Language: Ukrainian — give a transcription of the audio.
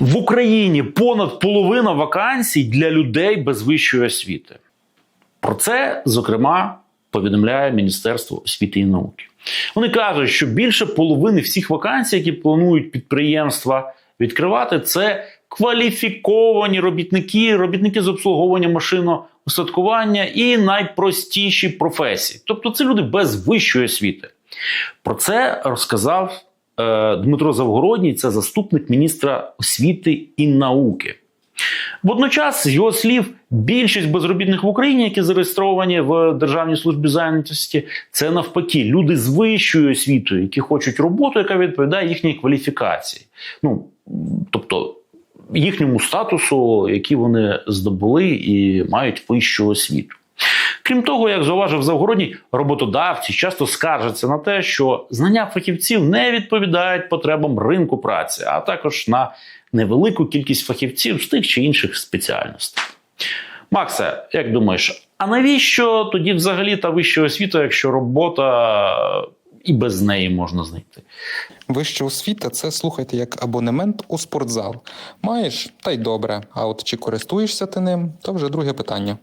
В Україні понад половина вакансій для людей без вищої освіти. Про це, зокрема, повідомляє Міністерство освіти і науки. Вони кажуть, що більше половини всіх вакансій, які планують підприємства відкривати, це кваліфіковані робітники, робітники з обслуговування машинного устаткування і найпростіші професії. Тобто це люди без вищої освіти. Про це розказав Дмитро Завгородній, це заступник міністра освіти і науки. Водночас, з його слів, більшість безробітних в Україні, які зареєстровані в Державній службі зайнятості, це навпаки люди з вищою освітою, які хочуть роботу, яка відповідає їхній кваліфікації. Ну тобто їхньому статусу, який вони здобули і мають вищу освіту. Крім того, як зауважив Завгородній, роботодавці часто скаржаться на те, що знання фахівців не відповідають потребам ринку праці, а також на невелику кількість фахівців з тих чи інших спеціальностей. Максе, як думаєш, а навіщо тоді взагалі та вища освіта, якщо робота і без неї можна знайти? Вища освіта це слухайте як абонемент у спортзал. Маєш та й добре. А от чи користуєшся ти ним, то вже друге питання.